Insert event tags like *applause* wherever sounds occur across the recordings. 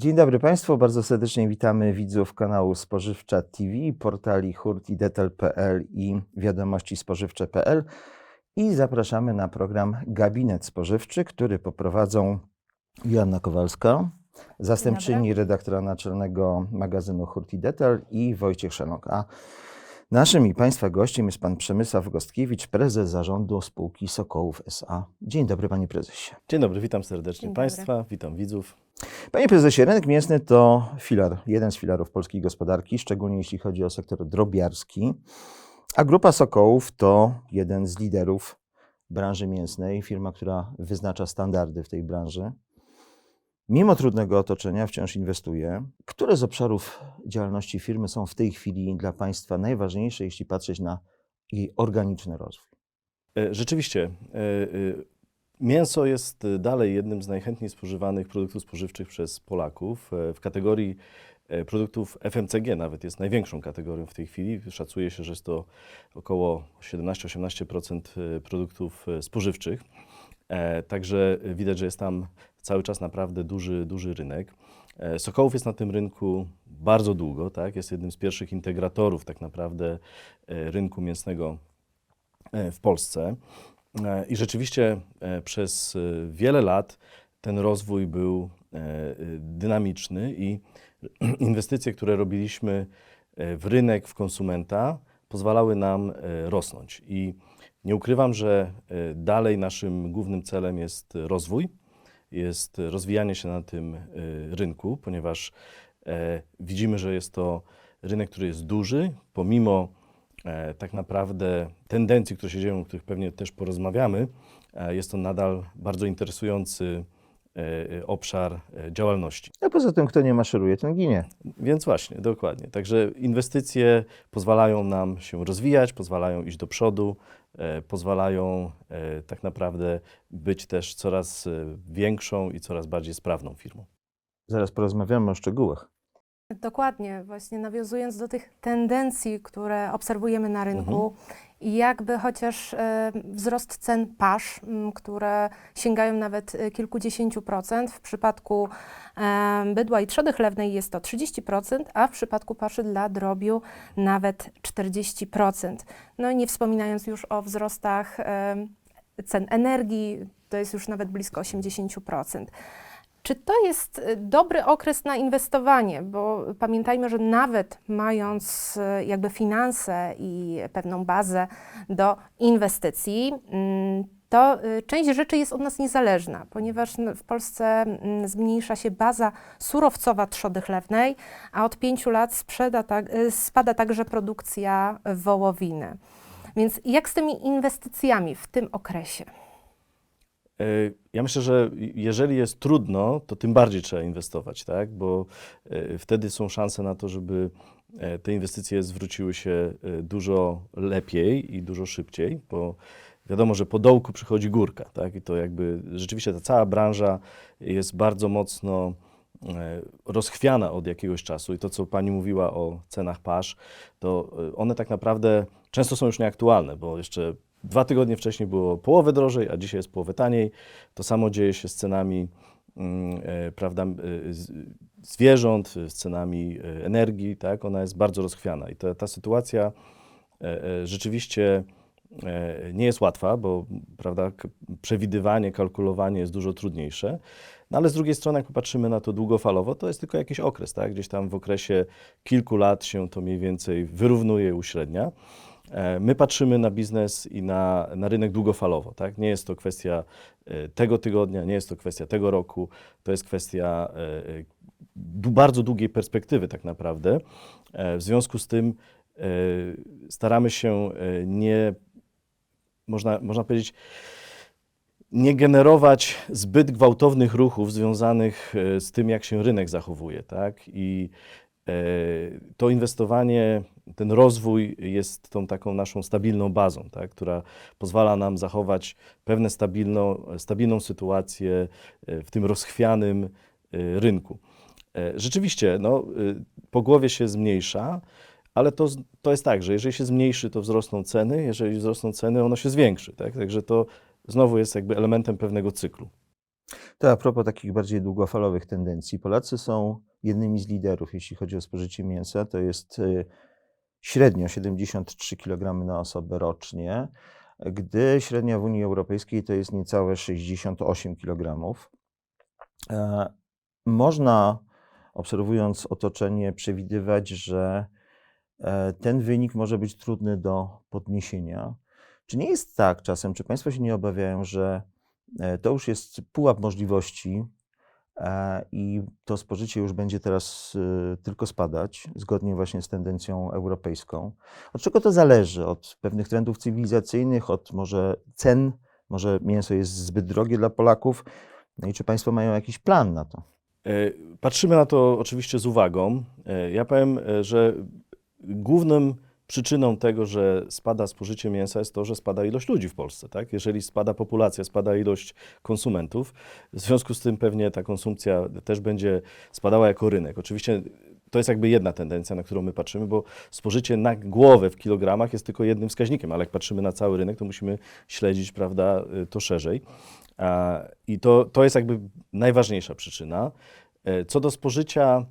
Dzień dobry Państwu, bardzo serdecznie witamy widzów kanału Spożywcza TV, portali hurt i detal.pl i wiadomości spożywcze.pl i zapraszamy na program Gabinet Spożywczy, który poprowadzą Joanna Kowalska, zastępczyni redaktora naczelnego magazynu Hurt i Detal i Wojciech Szenok. A naszym i Państwa gościem jest Pan Przemysław Gostkiewicz, prezes zarządu spółki Sokołów S.A. Dzień dobry Panie Prezesie. Dzień dobry, witam serdecznie Dzień dobry. Państwa, witam widzów. Panie prezesie, rynek mięsny to filar, jeden z filarów polskiej gospodarki, szczególnie jeśli chodzi o sektor drobiarski, a Grupa Sokołów to jeden z liderów branży mięsnej, firma, która wyznacza standardy w tej branży. Mimo trudnego otoczenia wciąż inwestuje. Które z obszarów działalności firmy są w tej chwili dla Państwa najważniejsze, jeśli patrzeć na jej organiczny rozwój? E, Rzeczywiście, e, e, mięso jest dalej jednym z najchętniej spożywanych produktów spożywczych przez Polaków. W kategorii produktów FMCG nawet jest największą kategorią w tej chwili. Szacuje się, że jest to około 17-18% e, produktów spożywczych. E, Także widać, że jest tam cały czas naprawdę duży, duży rynek. E, Sokołów jest na tym rynku bardzo długo, tak? jest jednym z pierwszych integratorów tak naprawdę e, rynku mięsnego w Polsce. I rzeczywiście przez wiele lat ten rozwój był dynamiczny i *clears throat* inwestycje, które robiliśmy w rynek, w konsumenta, pozwalały nam rosnąć. I nie ukrywam, że e, dalej naszym głównym celem jest rozwój, jest rozwijanie się na tym e, rynku, ponieważ e, widzimy, że jest to rynek, który jest duży, pomimo tak naprawdę tendencji, które się dzieją, o których pewnie też porozmawiamy, jest to nadal bardzo interesujący obszar e, działalności. A poza tym, kto nie maszeruje, ten ginie. Więc właśnie, dokładnie. Także inwestycje pozwalają nam się rozwijać, pozwalają iść do przodu, e, pozwalają e, tak naprawdę być też coraz e, większą i coraz bardziej sprawną firmą. Zaraz porozmawiamy o szczegółach. Dokładnie, właśnie nawiązując do tych tendencji, które obserwujemy na rynku i jakby chociaż e, wzrost cen pasz, które sięgają nawet e, kilkudziesięciu procent, w przypadku e, bydła i trzody chlewnej jest to 30%, a w przypadku paszy dla drobiu nawet 40%. No i nie wspominając już o wzrostach cen energii, to jest już nawet blisko 80%. Czy to jest y, dobry okres na inwestowanie? Bo pamiętajmy, że nawet mając y, jakby finanse i pewną bazę do inwestycji, mm, to y, część rzeczy jest od nas niezależna, ponieważ n- w Polsce mm, zmniejsza się baza surowcowa trzody chlewnej, a od pięciu lat tak, spada także produkcja wołowiny. Więc jak z tymi inwestycjami w tym okresie? E, Ja myślę, że jeżeli jest trudno, to tym bardziej trzeba inwestować, tak? bo e, wtedy są szanse na to, żeby e, te inwestycje zwróciły się dużo lepiej i dużo szybciej, bo wiadomo, że po dołku przychodzi górka, tak? I to jakby rzeczywiście ta cała branża jest bardzo mocno rozchwiana od jakiegoś czasu i to, co Pani mówiła o cenach pasz, to one tak naprawdę często są już nieaktualne, bo jeszcze dwa tygodnie wcześniej było połowę drożej, a dzisiaj jest połowę taniej. To samo dzieje się z cenami mm, e, prawda, e, zwierząt, z cenami e, energii, tak? Ona jest bardzo rozchwiana i ta, ta sytuacja e, e, rzeczywiście e, nie jest łatwa, bo prawda, przewidywanie, kalkulowanie jest dużo trudniejsze. No ale z drugiej strony, jak popatrzymy na to długofalowo, to jest tylko jakiś okres, tak? Gdzieś tam w okresie kilku lat się to mniej więcej wyrównuje, uśrednia. E, My patrzymy na biznes i na, na rynek długofalowo. Tak? Nie jest to kwestia e, tego tygodnia, nie jest to kwestia tego roku, to jest kwestia e, bardzo długiej perspektywy tak naprawdę. W związku z tym staramy się nie, można, można powiedzieć, nie generować zbyt gwałtownych ruchów związanych z tym, jak się rynek zachowuje. Tak? I to inwestowanie, ten rozwój jest tą taką naszą stabilną bazą, tak? która pozwala nam zachować pewną stabilną, stabilną sytuację e, w tym rozchwianym e, rynku. E, Rzeczywiście, no, po głowie się zmniejsza, ale to, to jest tak, że jeżeli się zmniejszy, to wzrosną ceny, jeżeli wzrosną ceny, ono się zwiększy. Tak? Także to znowu jest jakby elementem pewnego cyklu. To a propos takich bardziej długofalowych tendencji. Polacy są jednymi z liderów, jeśli chodzi o spożycie mięsa. To jest y, średnio 73 kg na osobę rocznie, gdy średnia w Unii Europejskiej to jest niecałe 68 kg. E, Można, obserwując otoczenie, przewidywać, że e, ten wynik może być trudny do podniesienia. Czy nie jest tak czasem, czy Państwo się nie obawiają, że to już jest pułap możliwości e, i to spożycie już będzie teraz e, tylko spadać, zgodnie właśnie z tendencją europejską? Od czego to zależy? Od pewnych trendów cywilizacyjnych, od może cen, może mięso jest zbyt drogie dla Polaków? No i czy Państwo mają jakiś plan na to? E, Patrzymy na to oczywiście z uwagą. E, Ja powiem, e, że głównym przyczyną tego, że spada spożycie mięsa jest to, że spada ilość ludzi w Polsce. Tak? Jeżeli spada populacja, spada ilość konsumentów, w związku z tym pewnie ta konsumpcja też będzie spadała jako rynek. Oczywiście to jest jakby jedna tendencja, na którą my patrzymy, bo spożycie na głowę w kilogramach jest tylko jednym wskaźnikiem, ale jak patrzymy na cały rynek, to musimy śledzić prawda, y, to szerzej. I to, to jest jakby najważniejsza przyczyna. E, Co do spożycia,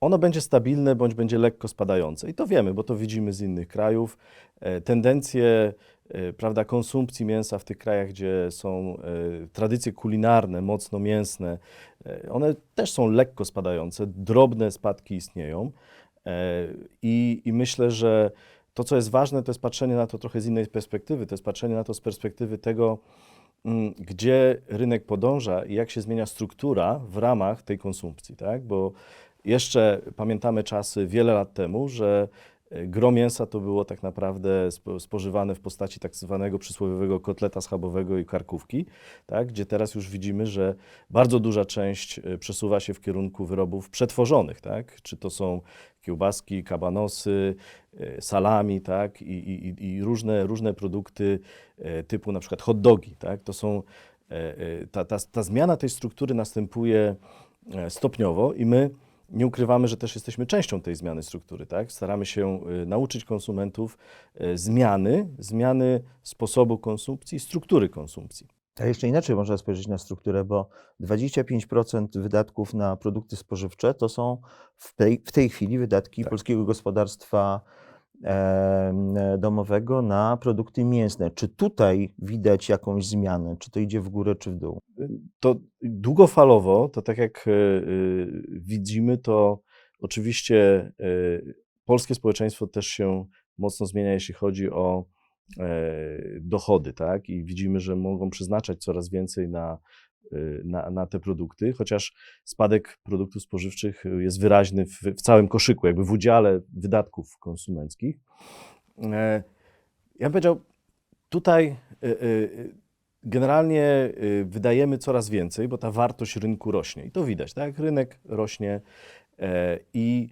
ono będzie stabilne bądź będzie lekko spadające. I to wiemy, bo to widzimy z innych krajów. E, Tendencje e, prawda, konsumpcji mięsa w tych krajach, gdzie są e, tradycje kulinarne, mocno mięsne, e, one też są lekko spadające. Drobne spadki istnieją. E, I, I myślę, że to, co jest ważne, to jest patrzenie na to trochę z innej perspektywy. To jest patrzenie na to z perspektywy tego, gdzie rynek podąża i jak się zmienia struktura w ramach tej konsumpcji, tak? Bo jeszcze pamiętamy czasy wiele lat temu, że gro mięsa to było tak naprawdę spo- spożywane w postaci tak zwanego przysłowiowego kotleta schabowego i karkówki, tak? Gdzie teraz już widzimy, że bardzo duża część e, przesuwa się w kierunku wyrobów przetworzonych, tak? Czy to są kiełbaski, kabanosy, e, salami, tak? I, i, i- różne, różne produkty e, typu na przykład hot dogi, tak? To są, ta, ta, ta zmiana tej struktury następuje stopniowo i my nie ukrywamy, że też jesteśmy częścią tej zmiany struktury, tak? Staramy się e, nauczyć konsumentów e, zmiany, zmiany sposobu konsumpcji, struktury konsumpcji. A jeszcze inaczej można spojrzeć na strukturę, bo 25% wydatków na produkty spożywcze to są w tej, w tej chwili wydatki Tak. polskiego gospodarstwa domowego na produkty mięsne. Czy tutaj widać jakąś zmianę? Czy to idzie w górę, czy w dół? To długofalowo, to tak jak e, e, widzimy, to oczywiście e, polskie społeczeństwo też się mocno zmienia, jeśli chodzi o e, dochody, tak? I widzimy, że mogą przeznaczać coraz więcej na, na, na te produkty, chociaż spadek produktów spożywczych jest wyraźny w, w całym koszyku, jakby w udziale wydatków konsumenckich. E, Ja bym powiedział, tutaj e, generalnie y, wydajemy coraz więcej, bo ta wartość rynku rośnie. I to widać, tak? Rynek rośnie e, i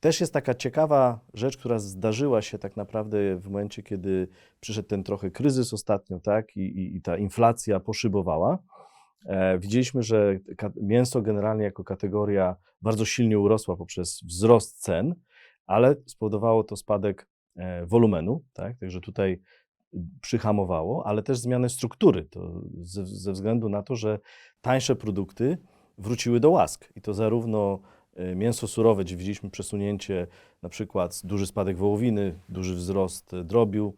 też jest taka ciekawa rzecz, która zdarzyła się tak naprawdę w momencie, kiedy przyszedł ten trochę kryzys ostatnio, tak? I, i, i ta inflacja poszybowała. E, widzieliśmy, że mięso generalnie jako kategoria bardzo silnie urosła poprzez wzrost cen, ale spowodowało to spadek e, wolumenu, tak? Także tutaj przyhamowało, ale też zmianę struktury. To ze, ze względu na to, że tańsze produkty wróciły do łask. I to zarówno e, mięso surowe, gdzie widzieliśmy przesunięcie, na przykład duży spadek wołowiny, duży wzrost drobiu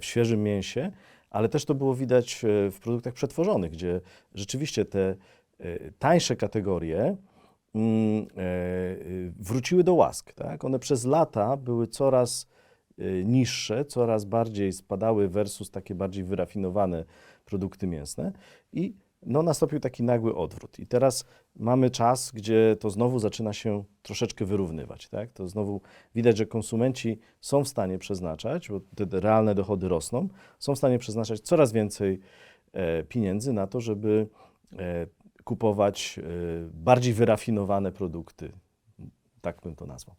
w świeżym mięsie, ale też to było widać e, w produktach przetworzonych, gdzie rzeczywiście te e, tańsze kategorie mm, e, wróciły do łask. Tak? One przez lata były coraz niższe, coraz bardziej spadały versus takie bardziej wyrafinowane produkty mięsne i no, nastąpił taki nagły odwrót. I teraz mamy czas, gdzie to znowu zaczyna się troszeczkę wyrównywać. Tak? To znowu widać, że konsumenci są w stanie przeznaczać, bo te realne dochody rosną, są w stanie przeznaczać coraz więcej e, pieniędzy na to, żeby e, kupować e, bardziej wyrafinowane produkty. Tak bym to nazwał.